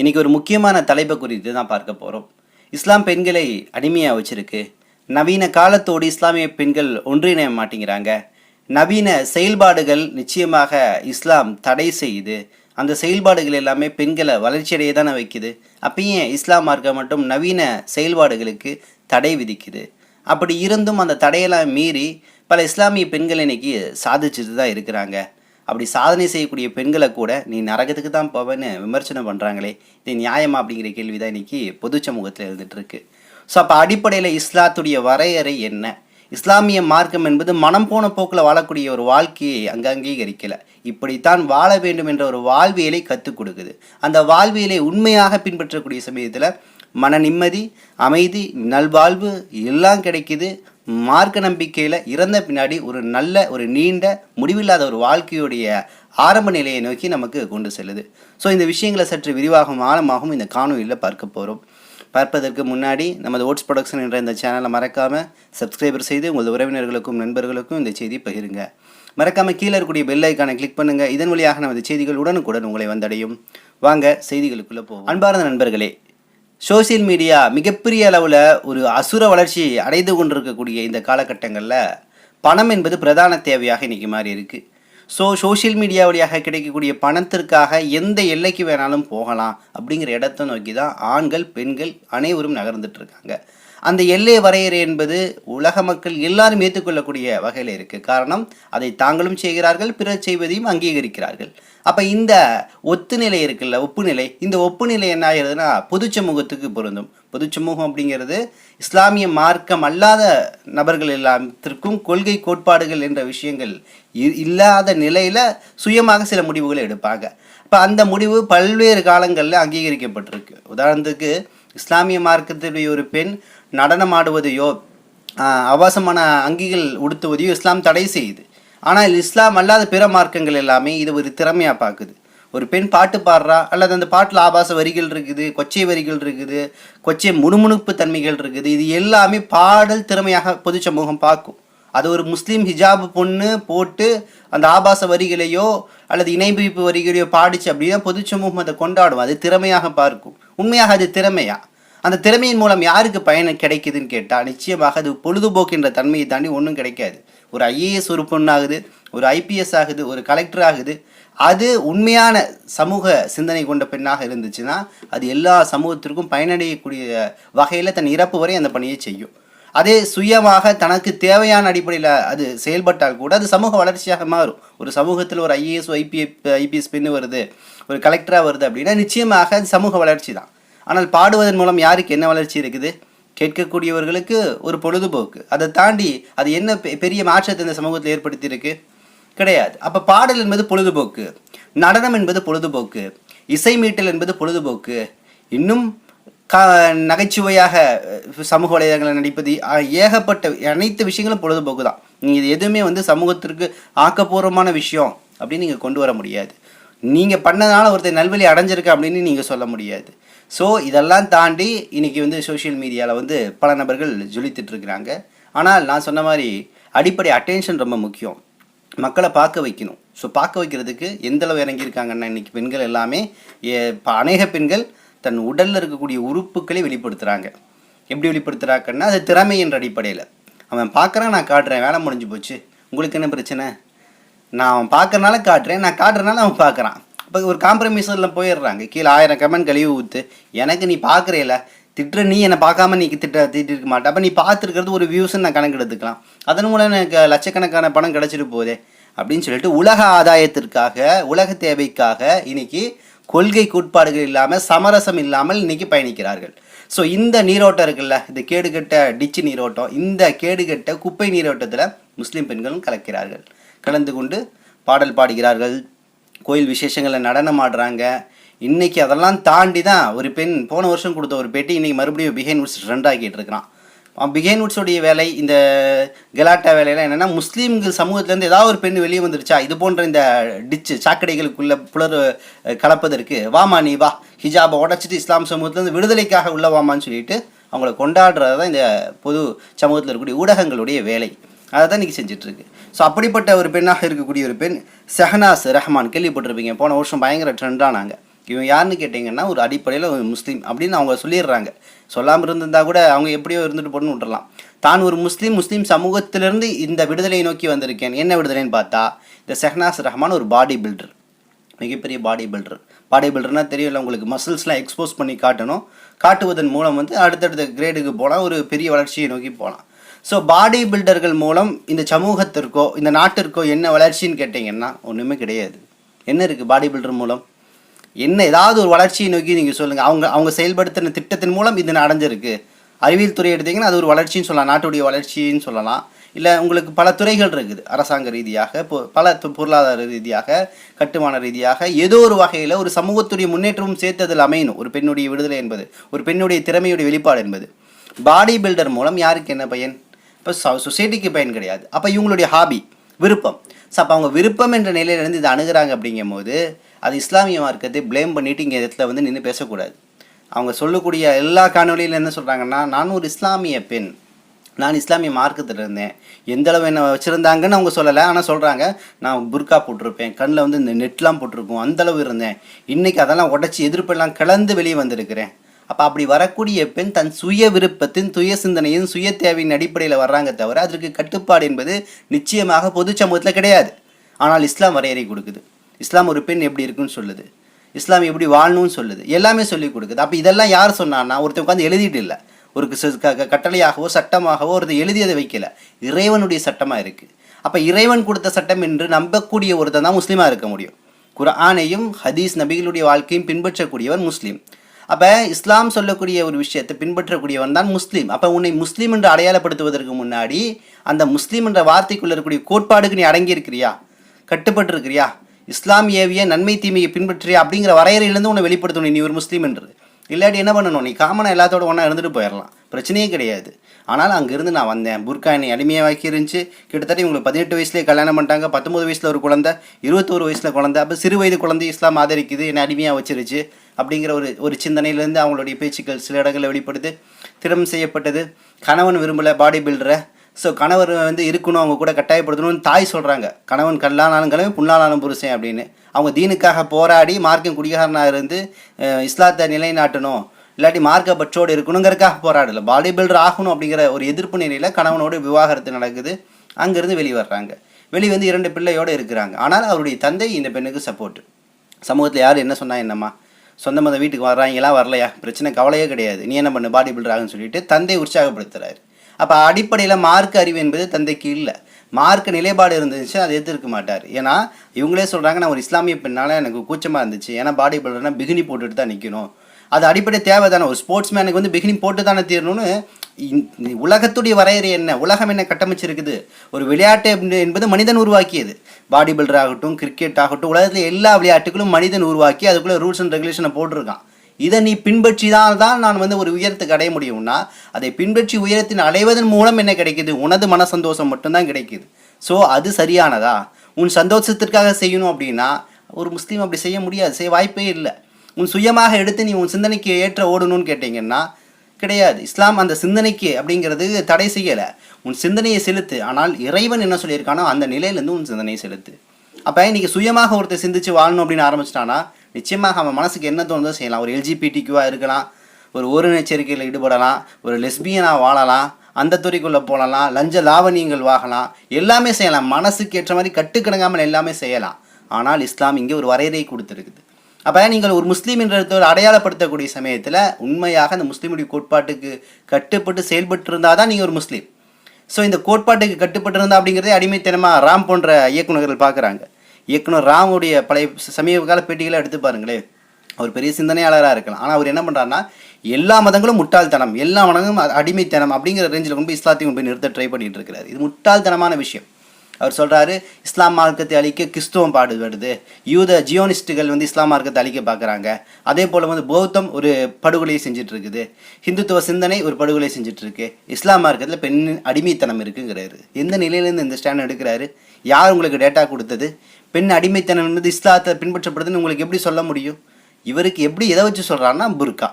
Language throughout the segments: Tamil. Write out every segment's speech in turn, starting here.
இன்னைக்கு ஒரு முக்கியமான தலைப்பை குறித்து தான் பார்க்க போகிறோம் இஸ்லாம் பெண்களை அடிமையாக வச்சுருக்கு. நவீன காலத்தோடு இஸ்லாமிய பெண்கள் ஒன்றிணைய மாட்டேங்கிறாங்க. நவீன செயல்பாடுகள் நிச்சயமாக இஸ்லாம் தடை செய்யுது. அந்த செயல்பாடுகள் எல்லாமே பெண்களை வளர்ச்சியடைய தானே வைக்குது. அப்பயும் இஸ்லாம் மார்க்கம் மட்டும் நவீன செயல்பாடுகளுக்கு தடை விதிக்குது? அப்படி இருந்தும் அந்த தடையெல்லாம் மீறி பல இஸ்லாமிய பெண்கள் இன்னைக்கு சாதிச்சுட்டு தான் இருக்கிறாங்க. அப்படி சாதனை செய்யக்கூடிய பெண்களை கூட நீ நரகத்துக்கு தான் போவேன்னு விமர்சனம் பண்ணுறாங்களே இது நியாயமா அப்படிங்கிற கேள்வி தான் இன்னைக்கு பொது சமூகத்தில் இருந்துகிட்ருக்கு ஸோ அப்போ அடிப்படையில் இஸ்லாத்துடைய வரையறை என்ன? இஸ்லாமிய மார்க்கம் என்பது மனம் போன போக்கில் வாழக்கூடிய ஒரு வாழ்க்கையை அங்கே அங்கீகரிக்கலை. இப்படித்தான் வாழ வேண்டும் என்ற ஒரு வாழ்வியலை கற்றுக் கொடுக்குது. அந்த வாழ்வியலை உண்மையாக பின்பற்றக்கூடிய சமயத்தில் மன நிம்மதி அமைதி நல்வாழ்வு எல்லாம் கிடைக்குது. மார்க்க நம்பிக்கையில் இறந்த பின்னாடி ஒரு நல்ல ஒரு நீண்ட முடிவில்லாத ஒரு வாழ்க்கையுடைய ஆரம்ப நிலையை நோக்கி நமக்கு கொண்டு செல்லுது. ஸோ இந்த விஷயங்களை சற்று விரிவாகவும் ஆழமாகவும் இந்த காணொலியில் பார்க்க போகிறோம் பார்ப்பதற்கு முன்னாடி நமது ஓட்ஸ் ப்ரொடக்ஷன் என்ற இந்த சேனலை மறக்காமல் சப்ஸ்கிரைபர் செய்து உங்கள் உறவினர்களுக்கும் நண்பர்களுக்கும் இந்த செய்தி பகிருங்க. மறக்காமல் கீழே இருக்கக்கூடிய பெல் ஐக்கானை கிளிக் பண்ணுங்கள் இதன் வழியாக நமது செய்திகள் உடனுக்குடன் உங்களை வந்தடையும். வாங்க செய்திகளுக்குள்ளே போவோம். அன்பார்ந்த நண்பர்களே சோசியல் மீடியா மிகப்பெரிய அளவில் ஒரு அசுர வளர்ச்சி அடைந்து கொண்டிருக்கக்கூடிய இந்த காலகட்டங்களில் பணம் என்பது பிரதான தேவையாக இன்றைக்கி மாறி இருக்குது ஸோ சோஷியல் மீடியா வழியாக கிடைக்கக்கூடிய பணத்திற்காக எந்த எல்லைக்கு வேணாலும் போகலாம் அப்படிங்கிற இடத்தை நோக்கி தான் ஆண்கள் பெண்கள் அனைவரும் நகர்ந்துட்டு இருக்காங்க. அந்த எல்லை வரையறை என்பது உலக மக்கள் எல்லாரும் ஏற்றுக்கொள்ளக்கூடிய வகையில் இருக்குது காரணம் அதை தாங்களும் செய்கிறார்கள் பிறர் செய்வதையும் அங்கீகரிக்கிறார்கள். அப்போ இந்த ஒத்துநிலை இருக்குல்ல ஒப்புநிலை இந்த ஒப்புநிலை என்ன ஆகிறதுனா பொது சமூகத்துக்கு பொருந்தும். பொது சமூகம் அப்படிங்கிறது இஸ்லாமிய மார்க்கம் அல்லாத நபர்கள் எல்லாத்திற்கும் கொள்கை கோட்பாடுகள் என்ற விஷயங்கள் இ- இல்லாத நிலையில் சுயமாக சில முடிவுகளை எடுப்பாங்க. இப்போ அந்த முடிவு பல்வேறு காலங்களில் அங்கீகரிக்கப்பட்டிருக்கு. உதாரணத்துக்கு இஸ்லாமிய மார்க்கத்துடைய ஒரு பெண் நடனம் ஆடுவதையோ ஆபாசமான அங்கிகள் உடுத்துவதையோ இஸ்லாம் தடை செய்யுது. ஆனால் இஸ்லாம் அல்லாத பிற மார்க்கங்கள் எல்லாமே இது ஒரு திறமையாக பார்க்குது. ஒரு பெண் பாட்டு பாடுறா அல்லது அந்த பாட்டில் ஆபாச வரிகள் இருக்குது கொச்சை வரிகள் இருக்குது கொச்சை முணுமுணுப்பு தன்மைகள் இருக்குது இது எல்லாமே பாடல் திறமையாக பொது சமூகம் பார்க்கும். அது ஒரு முஸ்லீம் ஹிஜாப் பொண்ணு போட்டு அந்த ஆபாச வரிகளையோ அல்லது இணைபிரிப்பு வரிகளையோ பாடிச்சு அப்படின்னா பொது சமூகம் அதை கொண்டாடும். அது திறமையாக பார்க்கும். உண்மையாக அது திறமையா? அந்த திறமையின் மூலம் யாருக்கு பயணம் கிடைக்குதுன்னு கேட்டால் நிச்சயமாக அது பொழுதுபோக்கின்ற தன்மையை தாண்டி ஒன்றும் கிடைக்காது. ஒரு ஐஏஎஸ் ஒரு பொண்ணாகுது ஒரு ஐபிஎஸ் ஆகுது ஒரு கலெக்டர் ஆகுது. அது உண்மையான சமூக சிந்தனை கொண்ட பெண்ணாக இருந்துச்சுன்னா அது எல்லா சமூகத்திற்கும் பயனடையக்கூடிய வகையில் தன் இறப்பு வரை அந்த பணியை செய்யும். அதே சுயமாக தனக்கு தேவையான அடிப்படையில் அது செயல்பட்டால் கூட அது சமூக வளர்ச்சியாக மாறும். ஒரு சமூகத்தில் ஒரு ஐஏஎஸ் ஐபிஎஃப் ஐபிஎஸ் பெண்ணு வருது ஒரு கலெக்டராக வருது அப்படின்னா நிச்சயமாக அது சமூக வளர்ச்சி தான். ஆனால் பாடுவதன் மூலம் யாருக்கு என்ன வளர்ச்சி இருக்குது? கேட்கக்கூடியவர்களுக்கு ஒரு பொழுதுபோக்கு. அதை தாண்டி அது என்ன பெ- பெரிய மாற்றத்தை இந்த சமூகத்தில் ஏற்படுத்தியிருக்கு? கிடையாது. அப்போ பாடல் என்பது பொழுதுபோக்கு. நடனம் என்பது பொழுதுபோக்கு. இசை மீட்டல் என்பது பொழுதுபோக்கு. இன்னும் கா நகைச்சுவையாக சமூக வலைதளங்களில் நடிப்பது ஏகப்பட்ட அனைத்து விஷயங்களும் பொழுதுபோக்கு தான் நீங்கள் இது எதுவுமே வந்து சமூகத்திற்கு ஆக்கப்பூர்வமான விஷயம் அப்படின்னு நீங்கள் கொண்டு வர முடியாது. நீங்கள் பண்ணதுனால ஒருத்தர் நல்வழி அடைஞ்சிருக்க அப்படின்னு நீங்கள் சொல்ல முடியாது. ஸோ இதெல்லாம் தாண்டி இன்றைக்கி வந்து சோஷியல் மீடியாவில் வந்து பல நபர்கள் ஜொலித்துட்ருக்குறாங்க ஆனால் நான் சொன்ன மாதிரி அடிப்படை அட்டென்ஷன் ரொம்ப முக்கியம். மக்களை பார்க்க வைக்கணும். ஸோ பார்க்க வைக்கிறதுக்கு எந்தளவு இறங்கியிருக்காங்கன்னா இன்றைக்கி பெண்கள் எல்லாமே ஏ- ப- அநேக பெண்கள் தன் உடலில் இருக்கக்கூடிய உறுப்புகளை வெளிப்படுத்துகிறாங்க எப்படி வெளிப்படுத்துகிறாங்கன்னா அது திறமை என்ற அடிப்படையில். அவன் பார்க்குறான் நான் காட்டுறேன் வேலை முடிஞ்சு போச்சு. உங்களுக்கு என்ன பிரச்சனை? நான் அவன் பார்க்கறனால காட்டுறேன் நான் காட்டுறனால அவன் பார்க்குறான் இப்போ ஒரு காம்ப்ரமைஸில் போயிடுறாங்க. கீழே ஆயிரம் கமெண்ட் கழிவு ஊற்று எனக்கு நீ பார்க்குறேல திட்டுற நீ என்னை பார்க்காம நீ திட்ட திட்டிருக்க மாட்டேன் அப்போ நீ பார்த்துருக்கிறது ஒரு வியூஸ்ன்னு நான் கணக்கு எடுத்துக்கலாம் அதன் மூலம் எனக்கு லட்சக்கணக்கான பணம் கிடச்சிட்டு போதே அப்படின்னு சொல்லிட்டு உலக ஆதாயத்திற்காக உலக தேவைக்காக இன்னைக்கு கொள்கை கோட்பாடுகள் இல்லாமல் சமரசம் இல்லாமல் இன்னைக்கு பயணிக்கிறார்கள். ஸோ இந்த நீரோட்டம் இருக்குல்ல இந்த கேடுகட்ட டிச்சு நீரோட்டம் இந்த கேடுகட்ட குப்பை நீரோட்டத்தில் முஸ்லீம் பெண்களும் கலக்கிறார்கள். கலந்து கொண்டு பாடல் பாடுகிறார்கள். கோயில் விசேஷங்களில் நடனம் ஆடுறாங்க. இன்றைக்கி அதெல்லாம் தாண்டி தான் ஒரு பெண் போன வருஷம் கொடுத்த ஒரு பேட்டி இன்றைக்கி மறுபடியும் பிஹைன் முடிச்சு ட்ரெண்ட் ஆகிட்டு இருக்கிறான். பிகேன்வுட்ஸுடைய வேலை இந்த கெலாட்டா வேலையெல்லாம் என்னென்னா முஸ்லீம்கள் சமூகத்துலேருந்து ஏதாவது ஒரு பெண் வெளியே வந்துருச்சா இது போன்ற இந்த டிச்சு சாக்கடைகளுக்குள்ளே புலர் கலப்பதற்கு வாமா நீ வா ஹிஜாபை உடச்சிட்டு இஸ்லாம் சமூகத்துலேருந்து விடுதலைக்காக உள்ள வாமான்னு சொல்லிட்டு அவங்கள கொண்டாடுறது தான் இந்த பொது சமூகத்தில் இருக்கக்கூடிய ஊடகங்களுடைய வேலை. அதை தான் இன்றைக்கி செஞ்சிட்ருக்கு. ஸோ அப்படிப்பட்ட ஒரு பெண்ணாக இருக்கக்கூடிய ஒரு பெண் ஷெஹனாஸ் ரஹ்மான் கேள்விப்பட்டிருப்பீங்க போன வருஷம் பயங்கர ட்ரெண்டானாங்க இவன் யாருன்னு கேட்டிங்கன்னா ஒரு அடிப்படையில் ஒரு முஸ்லீம் அப்படின்னு அவங்க சொல்லிடுறாங்க. சொல்லாமல் இருந்திருந்தா கூட அவங்க எப்படியோ இருந்துட்டு போட்டுன்னு விட்டுறலாம். தான் ஒரு முஸ்லீம் முஸ்லீம் சமூகத்திலிருந்து இந்த விடுதலையை நோக்கி வந்திருக்கேன். என்ன விடுதலைன்னு பார்த்தா இந்த ஷெஹனாஸ் ரஹ்மான் ஒரு பாடி பில்டர் மிகப்பெரிய பாடி பில்டர் பாடி பில்டர்னால் தெரியல உங்களுக்கு மசில்ஸ்லாம் எக்ஸ்போஸ் பண்ணி காட்டணும். காட்டுவதன் மூலம் வந்து அடுத்தடுத்த கிரேடுக்கு போகலாம் ஒரு பெரிய வளர்ச்சியை நோக்கி போகலாம் ஸோ பாடி பில்டர்கள் மூலம் இந்த சமூகத்திற்கோ இந்த நாட்டிற்கோ என்ன வளர்ச்சின்னு கேட்டிங்கன்னா ஒன்றுமே கிடையாது. என்ன இருக்குது பாடி பில்டர் மூலம்? என்ன ஏதாவது ஒரு வளர்ச்சியை நோக்கி நீங்கள் சொல்லுங்கள் அவங்க அவங்க செயல்படுத்தின திட்டத்தின் மூலம் இது அடைஞ்சிருக்கு அறிவியல் துறை எடுத்தீங்கன்னா அது ஒரு வளர்ச்சின்னு சொல்லலாம். நாட்டுடைய வளர்ச்சின்னு சொல்லலாம். இல்லை உங்களுக்கு பல துறைகள் இருக்குது. அரசாங்க ரீதியாக பொ- பல பொருளாதார ரீதியாக கட்டுமான ரீதியாக ஏதோ ஒரு வகையில் ஒரு சமூகத்துடைய முன்னேற்றமும் சேர்த்து அதில் அமையணும். ஒரு பெண்ணுடைய விடுதலை என்பது ஒரு பெண்ணுடைய திறமையுடைய வெளிப்பாடு என்பது. பாடி பில்டர் மூலம் யாருக்கு என்ன பயன்? இப்போ சொசைட்டிக்கு பயன் கிடையாது. அப்போ இவங்களுடைய ஹாபி விருப்பம். ஸோ அப்போ அவங்க விருப்பம் என்ற நிலையிலேருந்து இதை அணுகுறாங்க அப்படிங்கும்போது அது இஸ்லாமிய மார்க்கத்தை ப்ளேம் பண்ணிட்டு இங்கே இடத்துல வந்து நின்று பேசக்கூடாது. அவங்க சொல்லக்கூடிய எல்லா காணொலியில் என்ன சொல்கிறாங்கன்னா நான் ஒரு இஸ்லாமிய பெண். நான் இஸ்லாமிய மார்க்கத்தில் இருந்தேன். எந்த அளவு என்ன வச்சுருந்தாங்கன்னு அவங்க சொல்லலை. ஆனால் சொல்கிறாங்க நான் புர்கா போட்டிருப்பேன். கண்ணில் வந்து இந்த நெட்லாம் போட்டிருக்கும். அந்தளவு இருந்தேன். இன்றைக்கி அதெல்லாம் உடச்சி எதிர்ப்பெல்லாம் கலந்து வெளியே வந்திருக்கிறேன். அப்போ அப்படி வரக்கூடிய பெண் தன் சுய விருப்பத்தின் சுய சிந்தனையின் சுய தேவையின் அடிப்படையில் வர்றாங்க தவிர அதற்கு கட்டுப்பாடு என்பது நிச்சயமாக பொது சமூகத்தில் கிடையாது. ஆனால் இஸ்லாம் வரையறை கொடுக்குது. இஸ்லாம் ஒரு பெண் எப்படி இருக்குன்னு சொல்லுது. இஸ்லாம் எப்படி வாழணும்னு சொல்லுது. எல்லாமே சொல்லி கொடுக்குது. அப்போ இதெல்லாம் யார் சொன்னான்னா ஒருத்தர் உட்காந்து எழுதிட்டு இல்லை. ஒரு கட்டளையாகவோ சட்டமாகவோ ஒருத்தர் எழுதியதை வைக்கல. இறைவனுடைய சட்டமாக இருக்குது அப்போ இறைவன் கொடுத்த சட்டம் என்று நம்பக்கூடிய ஒருத்தன் தான் முஸ்லீமாக இருக்க முடியும். குர்ஆனையும் ஹதீஸ் நபிகளுடைய வாழ்க்கையும் பின்பற்றக்கூடியவன் முஸ்லீம். அப்போ இஸ்லாம் சொல்லக்கூடிய ஒரு விஷயத்தை பின்பற்றக்கூடியவன் தான் முஸ்லீம். அப்போ உன்னை முஸ்லீம் என்று அடையாளப்படுத்துவதற்கு முன்னாடி அந்த முஸ்லீம் என்ற வார்த்தைக்குள்ள இருக்கக்கூடிய கோட்பாடுக்கு நீ அடங்கி இருக்கிறியா கட்டுப்பட்டு இருக்கிறியா இஸ்லாம் ஏவிய நன்மை தீமையை பின்பற்றிய அப்படிங்கிற வரையறையிலேருந்து உன்னை வெளிப்படுத்தணும். நீ ஒரு முஸ்லீம் என்று. இல்லாட்டி என்ன பண்ணணும்? நீ காமனாக எல்லாத்தோட ஒன்றா இருந்துட்டு போயிடலாம் பிரச்சனையே கிடையாது. ஆனால் அங்கேருந்து நான் வந்தேன். புர்கா என்னை அடிமையாக்கி இருந்துச்சு கிட்டத்தட்ட இவங்களுக்கு பதினெட்டு வயசுலேயே கல்யாணம் பண்ணிட்டாங்க. பத்தொம்பது வயசில் ஒரு குழந்தை இருபத்தோரு வயசில் குழந்தை. அப்போ சிறு வயது குழந்தை இஸ்லாம் ஆதரிக்குது. என்னை அடிமையாக வச்சிருச்சு அப்படிங்கிற ஒரு ஒரு சிந்தனையிலேருந்து அவங்களுடைய பேச்சுக்கள் சில இடங்களில் வெளிப்படுது. திருமணம் செய்யப்பட்டது. கணவன் விரும்பலை பாடி பில்டரை ஸோ கணவர் வந்து இருக்கணும் அவங்க கூட கட்டாயப்படுத்தணும்னு தாய் சொல்கிறாங்க கணவன் கல்லானாலும் கிழமை புண்ணானாலும் புருஷன் அப்படின்னு. அவங்க தீனுக்காக போராடி மார்க்கம் குடிகாரனாக இருந்து இஸ்லாத்தை நிலைநாட்டணும். இல்லாட்டி மார்க்க பற்றோடு இருக்கணுங்கிறதுக்காக போராடலை. பாடி பில்டர் ஆகணும் அப்படிங்கிற ஒரு எதிர்ப்பு நிலையில் கணவனோடு விவாகரத்து நடக்குது. அங்கேருந்து வெளியே வர்றாங்க. வெளியே வந்து இரண்டு பிள்ளையோடு இருக்கிறாங்க. ஆனால் அவருடைய தந்தை இந்த பெண்ணுக்கு சப்போர்ட் சமூகத்தில் யார் என்ன சொன்னால் என்னம்மா? சொந்த மத வீட்டுக்கு வர்றாங்களா வரலையா? பிரச்சனை கவலையே கிடையாது. நீ என்ன பண்ணு? பாடி பில்டர் ஆகுன்னு சொல்லிட்டு தந்தை உற்சாகப்படுத்துகிறாரு அப்போ அடிப்படையில் மார்க் அறிவு என்பது தந்தைக்கு இல்லை. மார்க் நிலைப்பாடு இருந்துச்சு அதை எதிர்க்க மாட்டார். ஏன்னா இவங்களே சொல்கிறாங்க நான் ஒரு இஸ்லாமிய பெண்ணால் எனக்கு கூச்சமாக இருந்துச்சு. ஏன்னா பாடி பில்டர்னா பிகினி போட்டுட்டு தான் நிற்கணும் அது அடிப்படை தேவை தானே ஒரு ஸ்போர்ட்ஸ் மேனுக்கு வந்து பிகினி போட்டு தானே தீரணும்னு உலகத்துடைய வரையறை என்ன? உலகம் என்ன கட்டமைச்சிருக்குது? ஒரு விளையாட்டு என்பது மனிதன் உருவாக்கியது. பாடி பில்டர் ஆகட்டும் கிரிக்கெட் ஆகட்டும் உலகத்தில் எல்லா விளையாட்டுகளும் மனிதன் உருவாக்கி அதுக்குள்ளே ரூல்ஸ் அண்ட் ரெகுலேஷனை போட்டிருக்கான். இதை நீ பின்பற்றி தான் நான் வந்து ஒரு உயரத்துக்கு அடைய முடியும்னா அதை பின்பற்றி உயரத்தின் அடைவதன் மூலம் என்ன கிடைக்குது? உனது மன சந்தோஷம் மட்டும்தான் கிடைக்குது. ஸோ அது சரியானதா? உன் சந்தோஷத்திற்காக செய்யணும் அப்படின்னா ஒரு முஸ்லீம் அப்படி செய்ய முடியாது செய்ய வாய்ப்பே இல்லை. உன் சுயமாக எடுத்து நீ உன் சிந்தனைக்கு ஏற்ற ஓடணும்னு கேட்டிங்கன்னா கிடையாது. இஸ்லாம் அந்த சிந்தனைக்கு அப்படிங்கிறது தடை செய்யலை. உன் சிந்தனையை செலுத்து. ஆனால் இறைவன் என்ன சொல்லியிருக்கானோ அந்த நிலையிலேருந்து உன் சிந்தனையை செலுத்து. அப்போ இன்றைக்கி சுயமாக ஒருத்தர் சிந்திச்சு வாழணும் அப்படின்னு ஆரம்பிச்சிட்டானா நிச்சயமாக அவன் மனசுக்கு என்ன தோணுதோ செய்யலாம். ஒரு எல்ஜிபிடிக்குவாக இருக்கலாம் ஒரு ஒரு எச்சரிக்கையில் ஈடுபடலாம் ஒரு லெஸ்பியனாக வாழலாம் அந்த துறைக்குள்ளே போகலாம் லஞ்ச லாவணியங்கள் வாங்கலாம் எல்லாமே செய்யலாம். மனசுக்கு ஏற்ற மாதிரி கட்டுக்கிடங்காமல் எல்லாமே செய்யலாம். ஆனால் இஸ்லாம் இங்கே ஒரு வரையறை கொடுத்துருக்குது. அப்போ நீங்கள் ஒரு முஸ்லீம் என்ற அடையாளப்படுத்தக்கூடிய சமயத்தில் உண்மையாக அந்த முஸ்லீமுடைய கோட்பாட்டுக்கு கட்டுப்பட்டு செயல்பட்டு இருந்தால் தான் நீங்கள் ஒரு முஸ்லீம். ஸோ இந்த கோட்பாட்டுக்கு கட்டுப்பட்டு இருந்தால் அப்படிங்கிறதே அடிமைத்தனமாக ராம் போன்ற இயக்குநர்கள் பார்க்குறாங்க. இயக்குனர் ராமுடைய பழைய சமீபகால சமீப கால பேட்டிகளை எடுத்து பாருங்களேன். அவர் பெரிய சிந்தனையாளராக இருக்கலாம். ஆனால் அவர் என்ன பண்ணுறாருன்னா எல்லா மதங்களும் முட்டாள்தனம் எல்லா மதங்களும் அடிமைத்தனம் அப்படிங்கிற ரேஞ்சில் கொண்டு போய் இஸ்லாத்தையும் போய் நிறுத்த ட்ரை பண்ணிட்டு இருக்கிறார். இது முட்டாள்தனமான விஷயம். அவர் சொல்கிறாரு இஸ்லாம் மார்க்கத்தை அழிக்க கிறிஸ்துவம் பாடுபடுது யூத ஜியோனிஸ்டுகள் வந்து இஸ்லாம் மார்க்கத்தை அழிக்க பார்க்குறாங்க அதே போல் வந்து பௌத்தம் ஒரு படுகொலையை செஞ்சிட்ருக்குது ஹிந்துத்துவ சிந்தனை ஒரு படுகொலை செஞ்சிட்ருக்கு இஸ்லாம் மார்க்கத்தில் பெண் அடிமைத்தனம் இருக்குங்கிறாரு. எந்த நிலையிலேருந்து இந்த ஸ்டாண்ட் எடுக்கிறாரு? யார் உங்களுக்கு டேட்டா கொடுத்தது? பெண் அடிமைத்தனம் என்பது இஸ்லாத்தை பின்பற்றப்படுதுன்னு உங்களுக்கு எப்படி சொல்ல முடியும்? இவருக்கு எப்படி எதை வச்சு சொல்கிறாருன்னா புர்கா.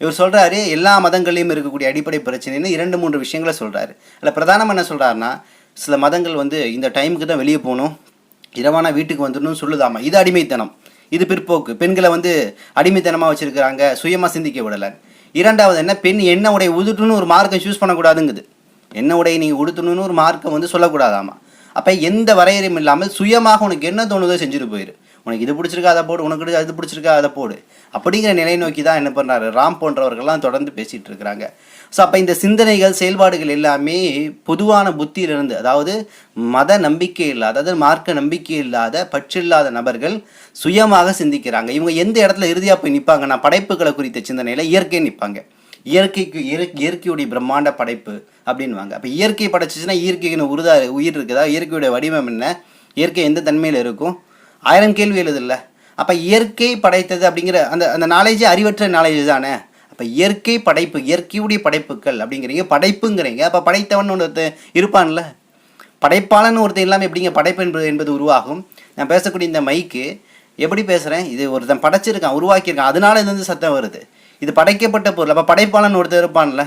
இவர் சொல்கிறாரு எல்லா மதங்களையும் இருக்கக்கூடிய அடிப்படை பிரச்சனைன்னு இரண்டு மூன்று விஷயங்களை சொல்கிறாரு அதில் பிரதானம் என்ன சொல்கிறாருன்னா சில மதங்கள் வந்து இந்த டைமுக்கு தான் வெளியே போகணும் இரவானா வீட்டுக்கு வந்துடணும்னு சொல்லுதாமா. இது அடிமைத்தனம். இது பிற்போக்கு. பெண்களை வந்து அடிமைத்தனமாக வச்சுருக்கிறாங்க சுயமாக சிந்திக்க விடலை. இரண்டாவது என்ன? பெண் என்ன உடைய உதுட்டுன்னு ஒரு மார்க்கம் சூஸ் பண்ணக்கூடாதுங்குது. என்ன உடையை நீங்கள் உடுத்தணும்னு ஒரு மார்க்கம் வந்து சொல்லக்கூடாதாமா. அப்போ எந்த வரையறையும் இல்லாமல் சுயமாக உனக்கு என்ன தோணுதோ செஞ்சுட்டு போயிரு. உனக்கு இது பிடிச்சிருக்கா அதை போடு. உனக்கு இது- அது பிடிச்சிருக்கா அதை போடு. அப்படிங்கிற நிலை நோக்கி தான் என்ன பண்ணுறாரு ராம் போன்றவர்கள்லாம் தொடர்ந்து பேசிகிட்டு இருக்கிறாங்க. ஸோ அப்போ இந்த சிந்தனைகள் செயல்பாடுகள் எல்லாமே பொதுவான புத்தியிலிருந்து அதாவது மத நம்பிக்கை இல்லாத அதாவது மார்க்க நம்பிக்கை இல்லாத பற்றில்லாத நபர்கள் சுயமாக சிந்திக்கிறாங்க. இவங்க எந்த இடத்துல இறுதியாக போய் நிற்பாங்கன்னா படைப்புகளை குறித்த சிந்தனையில் இயற்கையை நிற்பாங்க இயற்கைக்கு இயற்கை இயற்கையுடைய பிரம்மாண்ட படைப்பு அப்படின்வாங்க அப்போ இயற்கை படைச்சிச்சுன்னா இயற்கைக்குன்னு உருதா உயிர் இருக்குதா? இயற்கையுடைய வடிவம் என்ன? இயற்கை எந்த தன்மையில் இருக்கும்? ஆயிரம் கேள்வி எழுதில்ல அப்போ இயற்கை படைத்தது அப்படிங்கிற அந்த அந்த நாலேஜே அறிவற்ற நாலேஜ் தானே? அப்போ இயற்கை படைப்பு இயற்கையுடைய படைப்புகள் அப்படிங்கிறீங்க. படைப்புங்கிறீங்க. அப்போ படைத்தவன் ஒருத்தன் இருப்பான்ல. படைப்பாளன் ஒருத்தர் இல்லாமல் எப்படிங்க படைப்பு என்பது என்பது உருவாகும்? நான் பேசக்கூடிய இந்த மைக்கு எப்படி பேசுகிறேன் இது ஒருத்தன் படைச்சிருக்கான் உருவாக்கியிருக்கான். அதனால இது வந்து சத்தம் வருது. இது படைக்கப்பட்ட பொருள். அப்போ படைப்பாளன் ஒருத்தர் இருப்பான்ல.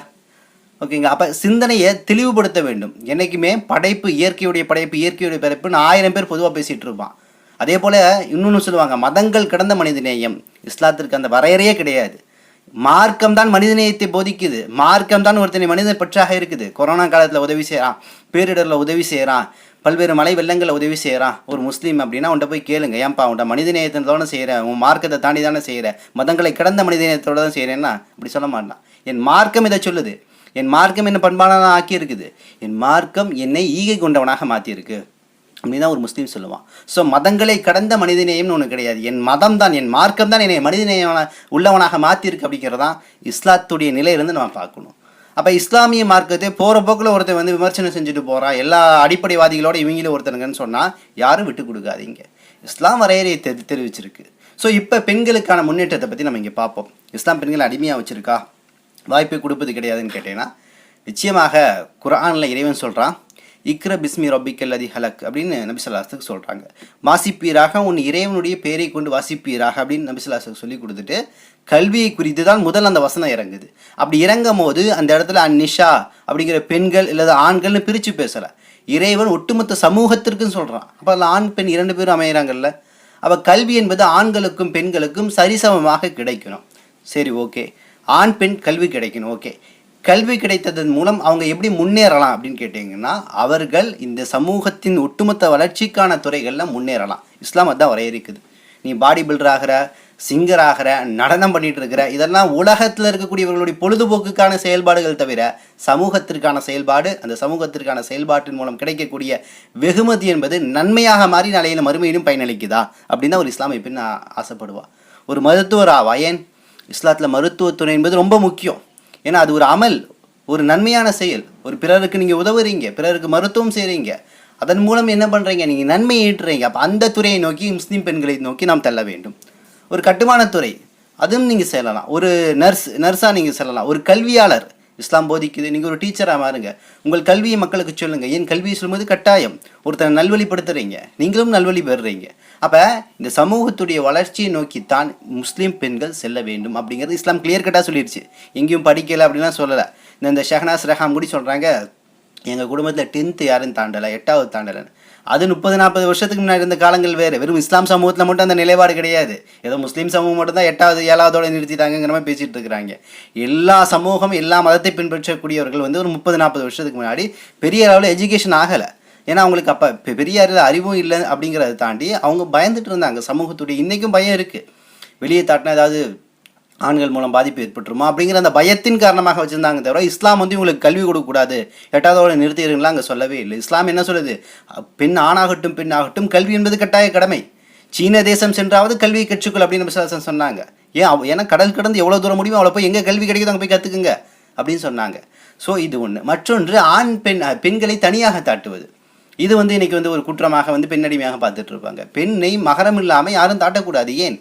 ஓகேங்க அப்போ சிந்தனையை தெளிவுபடுத்த வேண்டும். என்றைக்குமே படைப்பு இயற்கையுடைய படைப்பு இயற்கையுடைய படைப்புன்னு ஆயிரம் பேர் பொதுவாக பேசிகிட்டு இருப்பான். அதே போல் இன்னொன்று சொல்லுவாங்க மதங்கள் கடந்த மனிதநேயம். இஸ்லாத்திற்கு அந்த வரையறையே கிடையாது. மார்க்கம் தான் மனிதநேயத்தை போதிக்குது. மார்க்கம் தான் ஒருத்தனை மனித பற்றாக இருக்குது. கொரோனா காலத்தில் உதவி செய்கிறான் பேரிடரில் உதவி செய்கிறான் பல்வேறு மலை வெள்ளங்களில் உதவி செய்கிறான் ஒரு முஸ்லீம் அப்படின்னா உன்ட்ட போய் கேளுங்க. ஏன்பா உன்ட்ட மனிதநேயத்தோட செய்கிறேன் உன் மார்க்கத்தை தாண்டி தானே செய்கிற மதங்களை கடந்த மனிதநேயத்தோட தான் செய்கிறேன்னா அப்படி சொல்ல மாட்டான். என் மார்க்கம் இதை சொல்லுது. என் மார்க்கம் என்ன பண்பானதாக ஆக்கியிருக்குது. என் மார்க்கம் என்னை ஈகை கொண்டவனாக மாற்றியிருக்கு அப்படின்னு தான் ஒரு முஸ்லீம் சொல்லுவான். ஸோ மதங்களை கடந்த மனிதநேயம்னு ஒன்று கிடையாது. என் மதம் தான் என் மார்க்கம் தான் என்னை மனிதநேயமான உள்ளவனாக மாற்றிருக்கு அப்படிங்கிறதான் இஸ்லாத்துடைய நிலையிலிருந்து நம்ம பார்க்கணும். அப்போ இஸ்லாமிய மார்க்கத்தை போகிற போக்கில் ஒருத்தன் வந்து விமர்சனம் செஞ்சுட்டு போகிறான் எல்லா அடிப்படைவாதிகளோட இவங்களும் ஒருத்தனுங்கன்னு சொன்னால் யாரும் விட்டு கொடுக்காதீங்க. இஸ்லாம் வரையறையை தெரி தெரிவிச்சிருக்கு. ஸோ இப்போ பெண்களுக்கான முன்னேற்றத்தை பற்றி நம்ம இங்கே பார்ப்போம். இஸ்லாம் பெண்களை அடிமையாக வச்சுருக்கா? வாய்ப்பு கொடுப்பது கிடையாதுன்னு கேட்டேன்னா நிச்சயமாக குரானில் இறைவன் சொல்கிறான் இக்ர பிஸ்மி ரப்பிக்கல் அதி ஹலக் அப்படின்னு நபிசல்லாத்துக்கு சொல்கிறாங்க வாசிப்பீராக உன் இறைவனுடைய பெயரை கொண்டு வாசிப்பீராக அப்படின்னு நபிசல்லாத்துக்கு சொல்லி கொடுத்துட்டு கல்வியை குறித்து தான் முதல் அந்த வசனம் இறங்குது. அப்படி இறங்கும் போது அந்த இடத்துல அந்நிஷா அப்படிங்கிற பெண்கள் இல்லாத ஆண்கள்னு பிரித்து பேசலை. இறைவன் ஒட்டுமொத்த சமூகத்திற்குன்னு சொல்கிறான் அப்போ அதில் ஆண் பெண் இரண்டு பேரும் அமையிறாங்கல்ல. அப்போ கல்வி என்பது ஆண்களுக்கும் பெண்களுக்கும் சரிசமமாக கிடைக்கணும். சரி ஓகே. ஆண் பெண் கல்வி கிடைக்கணும். ஓகே. கல்வி கிடைத்ததன் மூலம் அவங்க எப்படி முன்னேறலாம் அப்படின்னு கேட்டிங்கன்னா அவர்கள் இந்த சமூகத்தின் ஒட்டுமொத்த வளர்ச்சிக்கான துறைகளில் முன்னேறலாம். இஸ்லாம் அதான் வரையறுக்குது. நீ பாடி பில்டர் ஆகிற சிங்கர் ஆகிற நடனம் பண்ணிட்டு இருக்கிற இதெல்லாம் உலகத்தில் இருக்கக்கூடியவர்களுடைய பொழுதுபோக்குக்கான செயல்பாடுகள் தவிர சமூகத்திற்கான செயல்பாடு அந்த சமூகத்திற்கான செயல்பாட்டின் மூலம் கிடைக்கக்கூடிய வெகுமதி என்பது நன்மையாக மாறி நாளையில மறுமையிலும் பயனளிக்குதா? அப்படின்னு தான் ஒரு இஸ்லாமிய பெண் ஆ- ஆசைப்படுவா. ஒரு மருத்துவர் ஆவா ஏன் இஸ்லாத்தில் மருத்துவத்துறை என்பது ரொம்ப முக்கியம். ஏன்னா அது ஒரு அமல் ஒரு நன்மையான செயல். ஒரு பிறருக்கு நீங்கள் உதவுறீங்க பிறருக்கு மருத்துவம் செய்கிறீங்க அதன் மூலம் என்ன பண்ணுறீங்க நீங்கள் நன்மை ஈட்டுறீங்க. அப்போ அந்த துறையை நோக்கி முஸ்லீம் பெண்களை நோக்கி நாம் தள்ள வேண்டும். ஒரு கட்டுமானத்துறை அதுவும் நீங்கள் செல்லலாம். ஒரு நர்ஸ் நர்ஸாக நீங்கள் செல்லலாம். ஒரு கல்வியாளர் இஸ்லாம் போதிக்குது. நீங்கள் ஒரு டீச்சராக மாறுங்க. உங்கள் கல்வியை மக்களுக்கு சொல்லுங்கள் ஏன் கல்வியை சொல்லும்போது கட்டாயம். ஒருத்தனை நல்வழிப்படுத்துறீங்க. நீங்களும் நல்வழி பெறுறீங்க அப்போ இந்த சமூகத்துடைய வளர்ச்சியை நோக்கித்தான் முஸ்லீம் பெண்கள் செல்ல வேண்டும் அப்படிங்கிறது இஸ்லாம் கிளியர் கட்டாக சொல்லிடுச்சு எங்கேயும் படிக்கலை அப்படிலாம் சொல்லலை. இந்த இந்த ஷஹனாஸ் ரஹாம் கூட சொல்கிறாங்க எங்கள் குடும்பத்தில் டென்த்து யாரும் தாண்டலை எட்டாவது தாண்டலைன்னு. அது முப்பது நாற்பது வருஷத்துக்கு முன்னாடி இருந்த காலங்கள் வேறு. வெறும் இஸ்லாம் சமூகத்தில் மட்டும் அந்த நிலைப்பாடு கிடையாது. ஏதோ முஸ்லீம் சமூகம் மட்டும் தான் எட்டாவது ஏழாவதோட நிறுத்திட்டாங்கிற மாதிரி பேசிகிட்டு இருக்கிறாங்க. எல்லா சமூகம் எல்லா மதத்தை பின்பற்றக்கூடியவர்கள் வந்து ஒரு முப்பது நாற்பது வருஷத்துக்கு முன்னாடி பெரிய அளவில் எஜுகேஷன் ஆகலை. ஏன்னா அவங்களுக்கு அப்போ பெரிய அறிவும் இல்லை அப்படிங்கிறத தாண்டி அவங்க பயந்துட்டு இருந்தாங்க. சமூகத்துடைய இன்றைக்கும் பயம் இருக்குது வெளியே தாட்டினா ஏதாவது ஆண்கள் மூலம் பாதிப்பு ஏற்பட்டுருமா? அப்படிங்கிற அந்த பயத்தின் காரணமாக வச்சுருந்தாங்க தவிர இஸ்லாம் வந்து இவங்களுக்கு கல்வி கொடுக்கக்கூடாது. எட்டாவதோட நிறுத்திடுங்களா அங்கே சொல்லவே இல்லை. இஸ்லாம் என்ன சொல்லுது? பெண் ஆணாகட்டும் பெண் ஆகட்டும் கல்வி என்பது கட்டாய கடமை. சீன தேசம் சென்றாவது கல்வியை கற்றுக்கொள் அப்படின்னு விசுவாசம் சொன்னாங்க. ஏன் ஏன்னா கடல் கடந்து எவ்வளோ தூரம் முடியுமோ அவ்வளோ போய் எங்கே கல்வி கிடைக்குதோ அங்கே போய் கற்றுக்குங்க அப்படின்னு சொன்னாங்க. ஸோ இது ஒன்று மற்றொன்று ஆண் பெண் பெண்களை தனியாக தாட்டுவது. இது வந்து இன்றைக்கி வந்து ஒரு குற்றமாக வந்து பெண்ணடிமையாக பார்த்துட்டு இருப்பாங்க. பெண்ணை மகரம் இல்லாமல் யாரும் தாட்டக்கூடாது. ஏன்?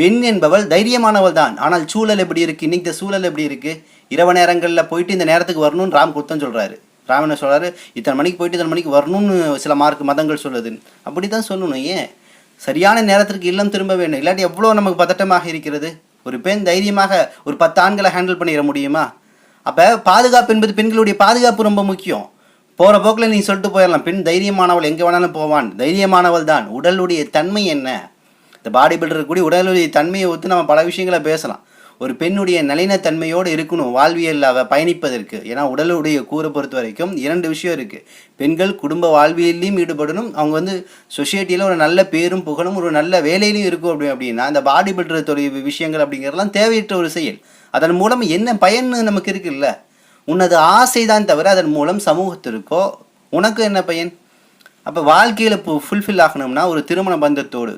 பெண் என்பவள் தைரியமானவள் தான். ஆனால் சூழல் எப்படி இருக்குது இன்னைக்கு இந்த சூழல் எப்படி இருக்குது இரவு நேரங்களில் போயிட்டு இந்த நேரத்துக்கு வரணும்னு ராம் குத்தம் சொல்கிறாரு ராமனை சொல்கிறாரு இத்தனை மணிக்கு போயிட்டு இத்தனை மணிக்கு வரணும்னு சில மார்க் மதங்கள் சொல்லுது அப்படி தான் சொல்லணும் ஏன்? சரியான நேரத்திற்கு இல்லம் திரும்ப வேண்டும் இல்லாட்டி எவ்வளோ நமக்கு பதட்டமாக இருக்கிறது? ஒரு பெண் தைரியமாக ஒரு பத்து ஆண்களை ஹேண்டில் பண்ணிட முடியுமா? அப்போ பாதுகாப்பு என்பது பெண்களுடைய பாதுகாப்பு ரொம்ப முக்கியம். போகிற போக்கில் நீ சொல்லிட்டு போயிடலாம். பெண் தைரியமானவள் எங்கே வேணாலும் போவான். தைரியமானவள் தான். உடலுடைய தன்மை என்ன? இந்த பாடி பில்டர் கூட உடலுடைய தன்மையை ஒத்து நம்ம பல விஷயங்களை பேசலாம். ஒரு பெண்ணுடைய நளினத்தன்மையோடு இருக்கணும் வாழ்வியல் அவ பயணிப்பதற்கு. ஏன்னா உடலுடைய கூரை பொறுத்த வரைக்கும் இரண்டு விஷயம் இருக்குது பெண்கள் குடும்ப வாழ்வியல்லையும் ஈடுபடணும். அவங்க வந்து சொசைட்டியில் ஒரு நல்ல பேரும் புகழும் ஒரு நல்ல வேலையிலையும் இருக்கும் அப்படி அப்படின்னா இந்த பாடி பில்டர் தொழில் விஷயங்கள் அப்படிங்கிறதெல்லாம் தேவையற்ற ஒரு செயல். அதன் மூலம் என்ன பயன் நமக்கு இருக்குல்ல? உனது ஆசை தான் தவிர அதன் மூலம் சமூகத்திற்கோ உனக்கு என்ன பயன்? அப்போ வாழ்க்கையில் ஃபுல்ஃபில் ஆகணும்னா ஒரு திருமண பந்தத்தோடு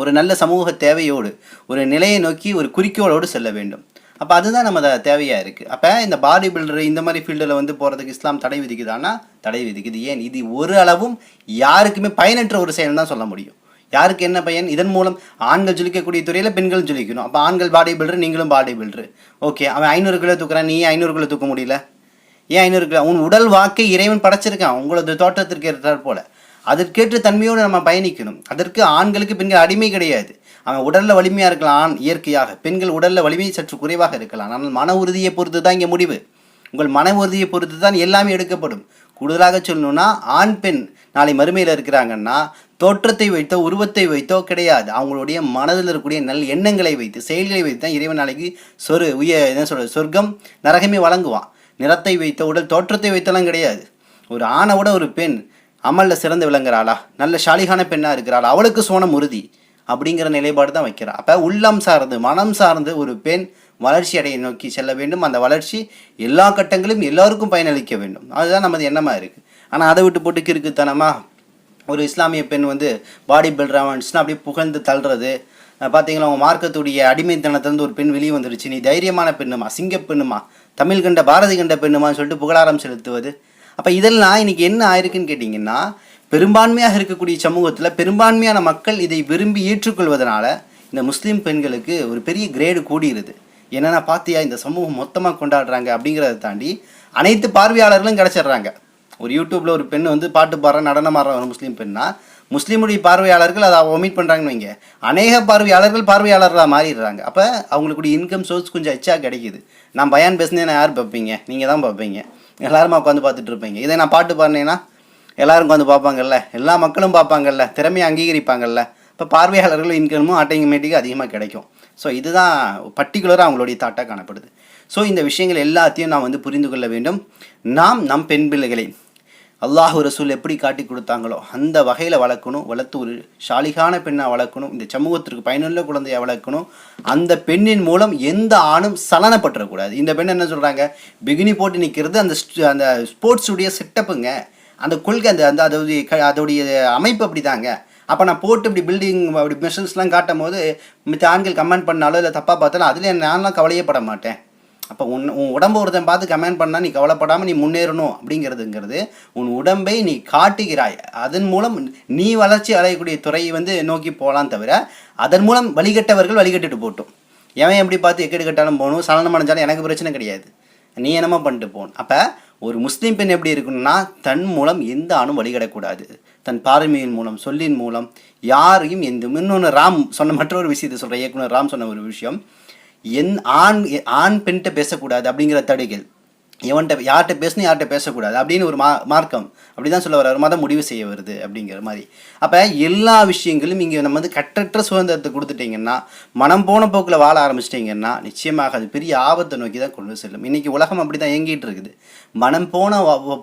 ஒரு நல்ல சமூக தேவையோடு ஒரு நிலையை நோக்கி ஒரு குறிக்கோளோடு செல்ல வேண்டும். அப்போ அதுதான் நம்ம தேவையாக இருக்குது அப்போ இந்த பாடி பில்டர் இந்த மாதிரி ஃபீல்டில் வந்து போகிறதுக்கு இஸ்லாம் தடை விதிக்குதானா தடை விதிக்குது. ஏன்? இது ஒரு அளவும் யாருக்குமே பயனற்ற ஒரு செயல் தான் சொல்ல முடியும். யாருக்கு என்ன பயன்? இதன் மூலம் ஆண்கள் ஜொலிக்கக்கூடிய துறையில் பெண்கள் ஜொலிக்கணும். அப்போ ஆண்கள் பாடி பில்டர் நீங்களும் பாடி பில்டர் ஓகே அவன் ஐநூறு கிலோ தூக்குறான் நீ ஐநூறு கிலோ தூக்க முடியல? ஏன் ஐநூறு கிலோ உன் உடல் வாக்கை இறைவன் படைச்சிருக்கான். உங்களது தோட்டத்திற்கு ஏற்றாற் போல அதற்கேற்ற தன்மையோடு நம்ம பயணிக்கணும். அதற்கு ஆண்களுக்கு பெண்கள் அடிமை கிடையாது. அவன் உடலில் வலிமையாக இருக்கலாம் ஆண் இயற்கையாக. பெண்கள் உடலில் வலிமை சற்று குறைவாக இருக்கலாம். ஆனால் மன உறுதியை பொறுத்து தான் இங்கே முடிவு. உங்கள் மன உறுதியை பொறுத்து தான் எல்லாமே எடுக்கப்படும். கூடுதலாக சொல்லணும்னா ஆண் பெண் நாளை மறுமையில் இருக்கிறாங்கன்னா தோற்றத்தை வைத்தோ உருவத்தை வைத்தோ கிடையாது. அவங்களுடைய மனதில் இருக்கக்கூடிய நல் எண்ணங்களை வைத்து செயல்களை வைத்து தான் இறைவன் நாளைக்கு சொரு உய என்ன சொல்கிறது சொர்க்கம் நரகமே வழங்குவான். நிறத்தை வைத்த உடல் தோற்றத்தை வைத்தெல்லாம் கிடையாது. ஒரு ஆணை விட ஒரு பெண் அமலில் சிறந்து விளங்குறாளா? நல்ல ஷாலிகான பெண்ணாக இருக்கிறாளா? அவளுக்கு சோனம் உறுதி அப்படிங்கிற நிலைப்பாடு தான் வைக்கிறா. அப்போ உள்ளம் சார்ந்து மனம் சார்ந்து ஒரு பெண் வளர்ச்சி அடைய நோக்கி செல்ல வேண்டும். அந்த வளர்ச்சி எல்லா கட்டங்களிலும் எல்லாருக்கும் பயனளிக்க வேண்டும். அதுதான் நமது எண்ணமாக இருக்குது ஆனால் அதை விட்டு போட்டு கிறுக்குத்தனமாக ஒரு இஸ்லாமிய பெண் வந்து பாடி பில்டராக அப்படியே புகழ்ந்து தள்ளுறது. பார்த்தீங்களா உங்கள் மார்க்கத்துடைய அடிமைத்தனத்திலிருந்து ஒரு பெண் வெளியே வந்துருச்சு. நீ தைரியமான பெண்ணுமா? சிங்க பெண்ணுமா? தமிழ் கண்ட பாரதி கண்ட பெண்ணுமான்னு சொல்லிட்டு புகழாரம் செலுத்துவது. அப்போ இதெல்லாம் இன்னைக்கு என்ன ஆயிருக்குன்னு கேட்டிங்கன்னா பெரும்பான்மையாக இருக்கக்கூடிய சமூகத்தில் பெரும்பான்மையான மக்கள் இதை விரும்பி ஏற்றுக்கொள்வதனால இந்த முஸ்லீம் பெண்களுக்கு ஒரு பெரிய கிரேடு கூடியிருது என்னென்னா பார்த்தியா இந்த சமூகம் மொத்தமாக கொண்டாடுறாங்க அப்படிங்கிறத தாண்டி அனைத்து பார்வையாளர்களும் கிடச்சிடுறாங்க. ஒரு யூடியூப்பில் ஒரு பெண் வந்து பாட்டு பாடுற நடனம் ஆடுற ஒரு முஸ்லீம் பெண்ணா முஸ்லீமுடைய பார்வையாளர்கள் அதை ஒமிட் பண்ணுறாங்கன்னு வைங்க. அநேக பார்வையாளர்கள் பார்வையாளர்களாக மாறிடுறாங்க. அப்போ அவங்களுக்குடைய இன்கம் சோர்ஸ் கொஞ்சம் எச்சா கிடைக்குது. நான் பயான் பேசுனேன்னா யார் பார்ப்பீங்க? நீங்கள் தான் பார்ப்பீங்க. எல்லாருமா உட்காந்து பார்த்துட்டு இருப்பீங்க. இதை நான் பாட்டு பாடினேன்னா எல்லாரும் உட்காந்து பார்ப்பாங்கல்ல. எல்லா மக்களும் பார்ப்பாங்கல்ல. திறமையை அங்கீகரிப்பாங்கல்ல. இப்போ பார்வையாளர்கள் இன்கமும் ஆட்டோமேட்டிக்காக அதிகமாக கிடைக்கும். ஸோ இதுதான் பர்டிகுலராக அவங்களுடைய தாட்டாக காணப்படுது. ஸோ இந்த விஷயங்கள் எல்லாத்தையும் நாம் வந்து புரிந்து கொள்ள வேண்டும். நாம் நம் பெண் பிள்ளைகளை அல்லாஹு ரசூல் எப்படி காட்டி கொடுத்தாங்களோ அந்த வகையில் வளர்க்கணும் வளர்த்து ஒரு ஷாலிகான பெண்ணாக வளர்க்கணும் இந்த சமூகத்திற்கு பயனுள்ள குழந்தையை வளர்க்கணும். அந்த பெண்ணின் மூலம் எந்த ஆணும் சலனப்பட்டுறக்கூடாது. இந்த பெண் என்ன சொல்கிறாங்க பிகினி போட்டு நிற்கிறது அந்த அந்த ஸ்போர்ட்ஸுடைய செட்டப்புங்க. அந்த கொள்கை அந்த அந்த அதோடைய க- அதோடைய அமைப்பு அப்படி தாங்க அப்போ நான் போட்டு இப்படி பில்டிங் அப்படி மிஷின்ஸ்லாம் காட்டும் போது மித்த ஆண்கள் கமெண்ட் பண்ணாலோ இல்லை தப்பாக பார்த்தாலும் அதில் நான்லாம் கவலையே பட மாட்டேன். அப்போ உன் உன் உடம்பு ஒருத்தன் பார்த்து கமெண்ட் பண்ணால் நீ கவலைப்படாமல் நீ முன்னேறணும் அப்படிங்கிறதுங்கிறது உன் உடம்பை நீ காட்டுகிறாய். அதன் மூலம் நீ வளர்ச்சி அடையக்கூடிய துறையை வந்து நோக்கி போகலாம் தவிர அதன் மூலம் வழிகட்டவர்கள் வழிகட்டுட்டு போட்டும். எவன் எப்படி பார்த்து எக்கெடு கட்டாலும் போகணும் சலனம் அடைஞ்சாலும் எனக்கு பிரச்சனை கிடையாது. நீ என்னமா பண்ணிட்டு போகணும் அப்போ ஒரு முஸ்லீம் பெண் எப்படி இருக்கணும்னா தன் மூலம் எந்த ஆணும் வழிகடக்கூடாது. தன் பார்வையின் மூலம் சொல்லின் மூலம் யாரையும் எந்த இன்னொன்று ராம் சொன்ன மற்றொரு விஷயத்தை சொல்கிற இயக்குனர் ராம் சொன்ன ஒரு விஷயம். என் ஆண் ஆண் பெண்கிட்ட பேசக்கூடாது அப்படிங்கிற தடைகள். எவன்கிட்ட யார்கிட்ட பேசணும் யார்கிட்ட பேசக்கூடாது அப்படின்னு ஒரு மா மார்க்கம். அப்படி தான் சொல்ல வர்றாரு. மதம் முடிவு செய்ய வருது அப்படிங்கிற மாதிரி. அப்போ எல்லா விஷயங்களும் இங்கே நம்ம வந்து கட்டற்ற சுதந்திரத்தை கொடுத்துட்டீங்கன்னா மனம் போன போக்கில் வாழ ஆரம்பிச்சிட்டிங்கன்னா நிச்சயமாக அது பெரிய ஆபத்தை நோக்கி தான் கொண்டு செல்லும். இன்றைக்கி உலகம் அப்படி தான் இயங்கிட்டு இருக்குது. மனம் போன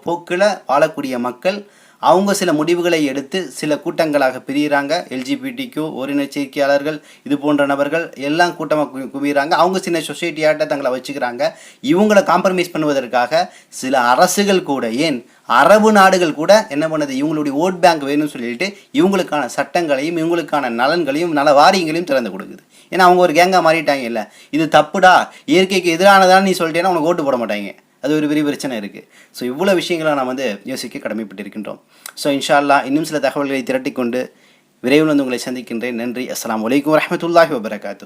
போக்கில் வாழக்கூடிய மக்கள் அவங்க சில முடிவுகளை எடுத்து சில கூட்டங்களாக பிரியிறாங்க. எல்ஜிபிடிக்கு ஓரினச்சேர்க்கையாளர்கள் இது போன்ற நபர்கள் எல்லாம் கூட்டமாக குவிகிறாங்க அவங்க சின்ன சொசைட்டியாட்ட தங்களை வச்சுக்கிறாங்க. இவங்களை காம்ப்ரமைஸ் பண்ணுவதற்காக சில அரசுகள் கூட ஏன்? அரபு நாடுகள் கூட என்ன பண்ணுது? இவங்களுடைய ஓட் பேங்க் வேணும்னு சொல்லிட்டு இவங்களுக்கான சட்டங்களையும் இவங்களுக்கான நலன்களையும் நல வாரியங்களையும் திறந்து கொடுக்குது. ஏன்னா அவங்க ஒரு கேங்காக மாறிட்டாங்க இல்லை. இது தப்புடா. இயற்கைக்கு எதிரானதான்னு நீ சொல்லிட்டேன்னா உனக்கு ஓட்டு போட மாட்டாங்க. அது ஒரு பெரிய பிரச்சனை இருக்குது ஸோ இவ்வளோ விஷயங்களை நாம் வந்து யோசிக்க கடமைப்பட்டிருக்கின்றோம். ஸோ இன்ஷால்லா இன்னும் சில தகவல்களை திரட்டிக்கொண்டு விரைவில் வந்து உங்களை சந்திக்கின்றேன். நன்றி. அஸ்லாம் வலைக்கம் வரமத்துல்லாஹி வபரகாத்து